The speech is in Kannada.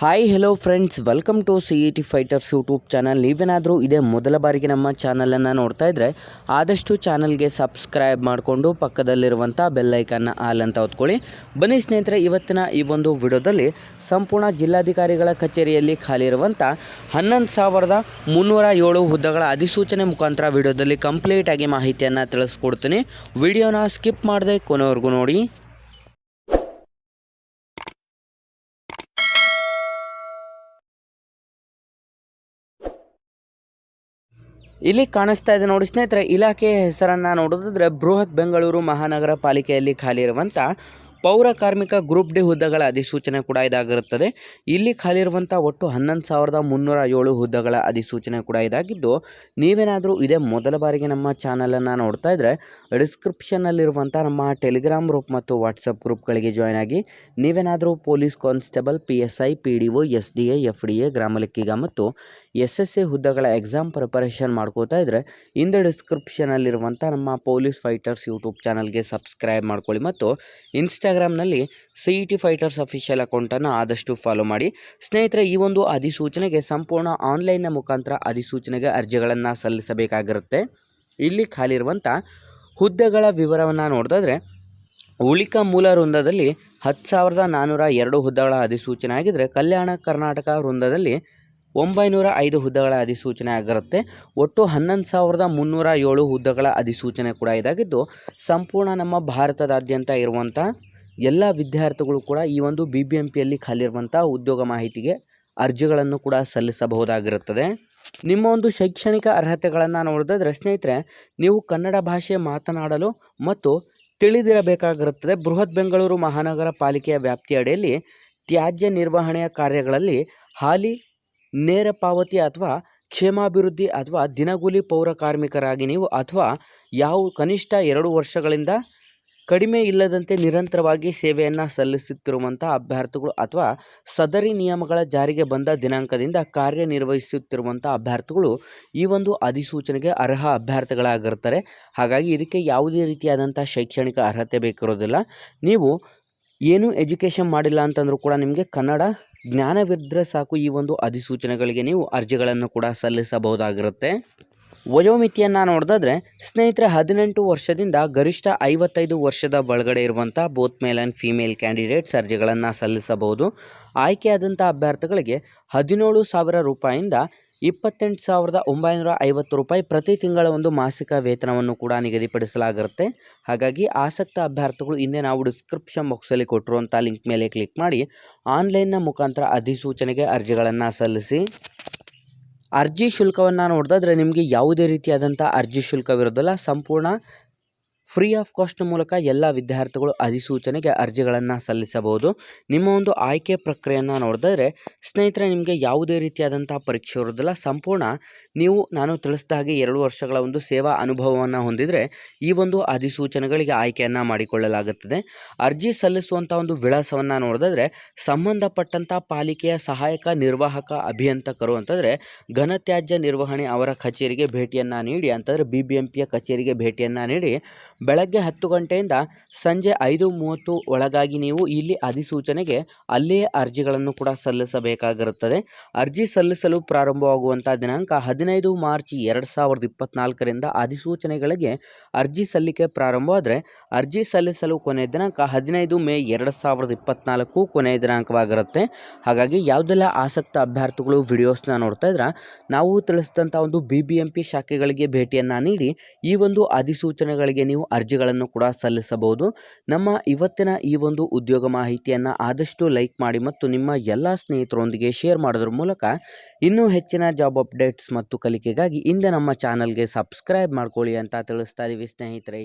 Hi hello friends welcome to C E T fighters YouTube channel ನೀವೇನಾದರೂ ಇದೇ ಮೊದಲ ಬಾರಿಗೆ ನಮ್ಮ ಚಾನಲನ್ನು ನೋಡ್ತಾ ಇದ್ದರೆ ಆದಷ್ಟು ಚಾನಲ್ಗೆ ಸಬ್ಸ್ಕ್ರೈಬ್ ಮಾಡಿಕೊಂಡು ಪಕ್ಕದಲ್ಲಿರುವಂಥ ಬೆಲ್ಲೈಕನ್ನ ಆಲ್ ಅಂತ ಹೊತ್ಕೊಳ್ಳಿ. ಬನ್ನಿ ಸ್ನೇಹಿತರೆ, ಇವತ್ತಿನ ಈ ಒಂದು ವಿಡಿಯೋದಲ್ಲಿ ಸಂಪೂರ್ಣ ಜಿಲ್ಲಾಧಿಕಾರಿಗಳ ಕಚೇರಿಯಲ್ಲಿ ಖಾಲಿ ಇರುವಂಥ ಹನ್ನೊಂದು ಸಾವಿರದ ಮುನ್ನೂರ ಏಳು ಹುದ್ದೆಗಳ ಅಧಿಸೂಚನೆ ಮುಖಾಂತರ ವಿಡಿಯೋದಲ್ಲಿ ಕಂಪ್ಲೀಟಾಗಿ ಮಾಹಿತಿಯನ್ನು ತಿಳಿಸ್ಕೊಡ್ತೀನಿ. ವಿಡಿಯೋನ ಸ್ಕಿಪ್ ಮಾಡದೆ ಕೊನೆವರೆಗೂ ನೋಡಿ. ಇಲ್ಲಿ ಕಾಣಿಸ್ತಾ ಇದೆ ನೋಡಿ ಸ್ನೇಹಿತರೆ ಇಲಾಖೆಯ ಹೆಸರನ್ನು ನೋಡೋದಾದ್ರೆ ಬೃಹತ್ ಬೆಂಗಳೂರು ಮಹಾನಗರ ಪಾಲಿಕೆಯಲ್ಲಿ ಖಾಲಿ ಇರುವಂಥ ಪೌರ ಕಾರ್ಮಿಕ ಗ್ರೂಪ್ ಡಿ ಹುದ್ದೆಗಳ ಅಧಿಸೂಚನೆ ಕೂಡ ಇದಾಗಿರುತ್ತದೆ. ಇಲ್ಲಿ ಖಾಲಿ ಇರುವಂಥ ಒಟ್ಟು ಹನ್ನೊಂದು ಸಾವಿರದ ಮುನ್ನೂರ ಏಳು ಹುದ್ದೆಗಳ ಅಧಿಸೂಚನೆ ಕೂಡ ಇದಾಗಿದ್ದು, ನೀವೇನಾದರೂ ಇದೇ ಮೊದಲ ಬಾರಿಗೆ ನಮ್ಮ ಚಾನಲನ್ನು ನೋಡ್ತಾ ಇದ್ದರೆ ಡಿಸ್ಕ್ರಿಪ್ಷನ್ನಲ್ಲಿರುವಂಥ ನಮ್ಮ ಟೆಲಿಗ್ರಾಮ್ ಗ್ರೂಪ್ ಮತ್ತು ವಾಟ್ಸಪ್ ಗ್ರೂಪ್ಗಳಿಗೆ ಜಾಯ್ನ್ ಆಗಿ, ನೀವೇನಾದರೂ police constable P S I P D O S D A F D A ಗ್ರಾಮ ಲೆಕ್ಕಿಗ ಮತ್ತು ಎಸ್ ಎಸ್ ಎ ಹುದ್ದೆಗಳ ಎಕ್ಸಾಮ್ ಪ್ರಿಪರೇಷನ್ ಮಾಡ್ಕೋತಾ ಇದ್ದರೆ ಇಂದ ಡಿಸ್ಕ್ರಿಪ್ಷನಲ್ಲಿರುವಂಥ ನಮ್ಮ ಪೊಲೀಸ್ ಫೈಟರ್ಸ್ ಯೂಟ್ಯೂಬ್ ಚಾನಲ್ಗೆ ಸಬ್ಸ್ಕ್ರೈಬ್ ಮಾಡ್ಕೊಳ್ಳಿ ಮತ್ತು ಇನ್ಸ್ಟಾಗ್ರಾಮ್ನಲ್ಲಿ C E T fighters official ಅಕೌಂಟನ್ನು ಆದಷ್ಟು ಫಾಲೋ ಮಾಡಿ. ಸ್ನೇಹಿತರೆ, ಈ ಒಂದು ಅಧಿಸೂಚನೆಗೆ ಸಂಪೂರ್ಣ ಆನ್ಲೈನ್ನ ಮುಖಾಂತರ ಅಧಿಸೂಚನೆಗೆ ಅರ್ಜಿಗಳನ್ನು ಸಲ್ಲಿಸಬೇಕಾಗಿರುತ್ತೆ. ಇಲ್ಲಿ ಖಾಲಿರುವಂಥ ಹುದ್ದೆಗಳ ವಿವರವನ್ನು ನೋಡಿದ್ರೆ ಉಳಿಕ ಮೂಲ ವೃಂದದಲ್ಲಿ ಹತ್ತು ಸಾವಿರದ ನಾನ್ನೂರ ಎರಡು ಹುದ್ದೆಗಳ ಅಧಿಸೂಚನೆ ಆಗಿದ್ದರೆ ಕಲ್ಯಾಣ ಕರ್ನಾಟಕ ವೃಂದದಲ್ಲಿ ಒಂಬೈನೂರ ಐದು ಹುದ್ದೆಗಳ ಅಧಿಸೂಚನೆ ಆಗಿರುತ್ತೆ. ಒಟ್ಟು ಹನ್ನೊಂದು ಸಾವಿರದ ಮುನ್ನೂರ ಏಳು ಹುದ್ದೆಗಳ ಅಧಿಸೂಚನೆ ಕೂಡ ಇದಾಗಿದ್ದು, ಸಂಪೂರ್ಣ ನಮ್ಮ ಭಾರತದಾದ್ಯಂತ ಇರುವಂಥ ಎಲ್ಲ ವಿದ್ಯಾರ್ಥಿಗಳು ಕೂಡ ಈ ಒಂದು ಬಿ ಬಿ ಎಂ ಪಿಯಲ್ಲಿ ಖಾಲಿರುವಂಥ ಉದ್ಯೋಗ ಮಾಹಿತಿಗೆ ಅರ್ಜಿಗಳನ್ನು ಕೂಡ ಸಲ್ಲಿಸಬಹುದಾಗಿರುತ್ತದೆ. ನಿಮ್ಮ ಒಂದು ಶೈಕ್ಷಣಿಕ ಅರ್ಹತೆಗಳನ್ನು ನೋಡಿದ್ರೆ ಸ್ನೇಹಿತರೆ, ನೀವು ಕನ್ನಡ ಭಾಷೆ ಮಾತನಾಡಲು ಮತ್ತು ತಿಳಿದಿರಬೇಕಾಗಿರುತ್ತದೆ. ಬೃಹತ್ ಬೆಂಗಳೂರು ಮಹಾನಗರ ಪಾಲಿಕೆಯ ವ್ಯಾಪ್ತಿಯ ಅಡಿಯಲ್ಲಿ ತ್ಯಾಜ್ಯ ನಿರ್ವಹಣೆಯ ಕಾರ್ಯಗಳಲ್ಲಿ ಹಾಲಿ, ನೇರ ಪಾವತಿ ಅಥವಾ ಕ್ಷೇಮಾಭಿವೃದ್ಧಿ ಅಥವಾ ದಿನಗೂಲಿ ಪೌರ ಕಾರ್ಮಿಕರಾಗಿ ನೀವು ಅಥವಾ ಯಾವ ಕನಿಷ್ಠ ಎರಡು ವರ್ಷಗಳಿಂದ ಕಡಿಮೆ ಇಲ್ಲದಂತೆ ನಿರಂತರವಾಗಿ ಸೇವೆಯನ್ನು ಸಲ್ಲಿಸುತ್ತಿರುವಂತಹ ಅಭ್ಯರ್ಥಿಗಳು ಅಥವಾ ಸದರಿ ನಿಯಮಗಳ ಜಾರಿಗೆ ಬಂದ ದಿನಾಂಕದಿಂದ ಕಾರ್ಯನಿರ್ವಹಿಸುತ್ತಿರುವಂಥ ಅಭ್ಯರ್ಥಿಗಳು ಈ ಒಂದು ಅಧಿಸೂಚನೆಗೆ ಅರ್ಹ ಅಭ್ಯರ್ಥಿಗಳಾಗಿರ್ತಾರೆ. ಹಾಗಾಗಿ ಇದಕ್ಕೆ ಯಾವುದೇ ರೀತಿಯಾದಂಥ ಶೈಕ್ಷಣಿಕ ಅರ್ಹತೆ ಬೇಕಿರೋದಿಲ್ಲ. ನೀವು ಏನೂ ಎಜುಕೇಷನ್ ಮಾಡಿಲ್ಲ ಅಂತಂದರೂ ಕೂಡ ನಿಮಗೆ ಕನ್ನಡ ಜ್ಞಾನವಿದ್ದರೆ ಸಾಕು ಈ ಒಂದು ಅಧಿಸೂಚನೆಗಳಿಗೆ ನೀವು ಅರ್ಜಿಗಳನ್ನು ಕೂಡ ಸಲ್ಲಿಸಬಹುದಾಗಿರುತ್ತೆ. ವಯೋಮಿತಿಯನ್ನು ನೋಡಿದ್ರೆ ಸ್ನೇಹಿತರೆ ಹದಿನೆಂಟು ವರ್ಷದಿಂದ ಗರಿಷ್ಠ ಐವತ್ತೈದು ವರ್ಷದ ಒಳಗಡೆ ಇರುವಂಥ both male and female candidates ಅರ್ಜಿಗಳನ್ನು ಸಲ್ಲಿಸಬಹುದು. ಆಯ್ಕೆಯಾದಂಥ ಅಭ್ಯರ್ಥಿಗಳಿಗೆ ಹದಿನೇಳು ಸಾವಿರ ರೂಪಾಯಿಂದ ಇಪ್ಪತ್ತೆಂಟು ಸಾವಿರದ ಒಂಬೈನೂರ ಐವತ್ತು ರೂಪಾಯಿ ಪ್ರತಿ ತಿಂಗಳ ಒಂದು ಮಾಸಿಕ ವೇತನವನ್ನು ಕೂಡ ನಿಗದಿಪಡಿಸಲಾಗಿರುತ್ತೆ. ಹಾಗಾಗಿ ಆಸಕ್ತ ಅಭ್ಯರ್ಥಿಗಳು ಹಿಂದೆ ನಾವು ಡಿಸ್ಕ್ರಿಪ್ಷನ್ ಬಾಕ್ಸಲ್ಲಿ ಕೊಟ್ಟಿರುವಂಥ ಲಿಂಕ್ ಮೇಲೆ ಕ್ಲಿಕ್ ಮಾಡಿ ಆನ್ಲೈನ್ನ ಮುಖಾಂತರ ಅಧಿಸೂಚನೆಗೆ ಅರ್ಜಿಗಳನ್ನು ಸಲ್ಲಿಸಿ. ಅರ್ಜಿ ಶುಲ್ಕವನ್ನು ನೋಡಿದ್ರೆ ನಿಮಗೆ ಯಾವುದೇ ರೀತಿಯಾದಂಥ ಅರ್ಜಿ ಶುಲ್ಕವಿರೋದಿಲ್ಲ ಸಂಪೂರ್ಣ ಫ್ರೀ ಆಫ್ ಕಾಸ್ಟ್ ಮೂಲಕ ಎಲ್ಲ ವಿದ್ಯಾರ್ಥಿಗಳು ಅಧಿಸೂಚನೆಗೆ ಅರ್ಜಿಗಳನ್ನು ಸಲ್ಲಿಸಬಹುದು. ನಿಮ್ಮ ಒಂದು ಆಯ್ಕೆ ಪ್ರಕ್ರಿಯೆಯನ್ನು ನೋಡಿದ್ರೆ ಸ್ನೇಹಿತರೆ, ನಿಮಗೆ ಯಾವುದೇ ರೀತಿಯಾದಂಥ ಪರೀಕ್ಷೆ ಇರೋದಿಲ್ಲ. ಸಂಪೂರ್ಣ ನೀವು, ನಾನು ತಿಳಿಸಿದ ಹಾಗೆ ಎರಡು ವರ್ಷಗಳ ಒಂದು ಸೇವಾ ಅನುಭವವನ್ನು ಹೊಂದಿದರೆ ಈ ಒಂದು ಅಧಿಸೂಚನೆಗಳಿಗೆ ಆಯ್ಕೆಯನ್ನು ಮಾಡಿಕೊಳ್ಳಲಾಗುತ್ತದೆ. ಅರ್ಜಿ ಸಲ್ಲಿಸುವಂಥ ಒಂದು ವಿಳಾಸವನ್ನು ನೋಡಿದ್ರೆ ಸಂಬಂಧಪಟ್ಟಂಥ ಪಾಲಿಕೆಯ ಸಹಾಯಕ ನಿರ್ವಾಹಕ ಅಭಿಯಂತಕರು ಅಂತಂದರೆ ಘನತ್ಯಾಜ್ಯ ನಿರ್ವಹಣೆ ಅವರ ಕಚೇರಿಗೆ ಭೇಟಿಯನ್ನು ನೀಡಿ, ಅಂತಂದರೆ ಬಿ ಬಿ ಎಂ ಪಿಯ ಕಚೇರಿಗೆ ಭೇಟಿಯನ್ನು ನೀಡಿ ಬೆಳಗ್ಗೆ ಹತ್ತು ಗಂಟೆಯಿಂದ ಸಂಜೆ ಐದು ಮೂವತ್ತು ಒಳಗಾಗಿ ನೀವು ಇಲ್ಲಿ ಅಧಿಸೂಚನೆಗೆ ಅಲ್ಲಿಯೇ ಅರ್ಜಿಗಳನ್ನು ಕೂಡ ಸಲ್ಲಿಸಬೇಕಾಗಿರುತ್ತದೆ. ಅರ್ಜಿ ಸಲ್ಲಿಸಲು ಪ್ರಾರಂಭವಾಗುವಂಥ ದಿನಾಂಕ ಹದಿನೈದು ಮಾರ್ಚ್ ಎರಡು ಸಾವಿರದ ಇಪ್ಪತ್ತ್ನಾಲ್ಕರಿಂದ ಅಧಿಸೂಚನೆಗಳಿಗೆ ಅರ್ಜಿ ಸಲ್ಲಿಕೆ ಪ್ರಾರಂಭವಾದರೆ ಅರ್ಜಿ ಸಲ್ಲಿಸಲು ಕೊನೆಯ ದಿನಾಂಕ ಹದಿನೈದು ಮೇ ಎರಡು ಸಾವಿರದ ಇಪ್ಪತ್ನಾಲ್ಕು ಕೊನೆಯ ದಿನಾಂಕವಾಗಿರುತ್ತೆ. ಹಾಗಾಗಿ ಯಾವುದೆಲ್ಲ ಆಸಕ್ತ ಅಭ್ಯರ್ಥಿಗಳು ವಿಡಿಯೋಸ್ನ ನೋಡ್ತಾ ಇದ್ರೆ, ನಾವು ತಿಳಿಸಿದಂಥ ಒಂದು ಬಿ ಬಿ ಎಂ ಪಿ ಶಾಖೆಗಳಿಗೆ ಭೇಟಿಯನ್ನು ನೀಡಿ ಈ ಒಂದು ಅಧಿಸೂಚನೆಗಳಿಗೆ ನೀವು ಅರ್ಜಿಗಳನ್ನು ಕೂಡ ಸಲ್ಲಿಸಬಹುದು. ನಮ್ಮ ಇವತ್ತಿನ ಈ ಒಂದು ಉದ್ಯೋಗ ಮಾಹಿತಿಯನ್ನು ಆದಷ್ಟು ಲೈಕ್ ಮಾಡಿ ಮತ್ತು ನಿಮ್ಮ ಎಲ್ಲ ಸ್ನೇಹಿತರೊಂದಿಗೆ ಶೇರ್ ಮಾಡೋದ್ರ ಮೂಲಕ ಇನ್ನೂ ಹೆಚ್ಚಿನ ಜಾಬ್ ಅಪ್ಡೇಟ್ಸ್ ಮತ್ತು ಕಲಿಕೆಗಾಗಿ ಹಿಂದೆ ನಮ್ಮ ಚಾನಲ್ಗೆ ಸಬ್ಸ್ಕ್ರೈಬ್ ಮಾಡ್ಕೊಳ್ಳಿ ಅಂತ ತಿಳಿಸ್ತಾ ಇದ್ದೀವಿ ಸ್ನೇಹಿತರೆ.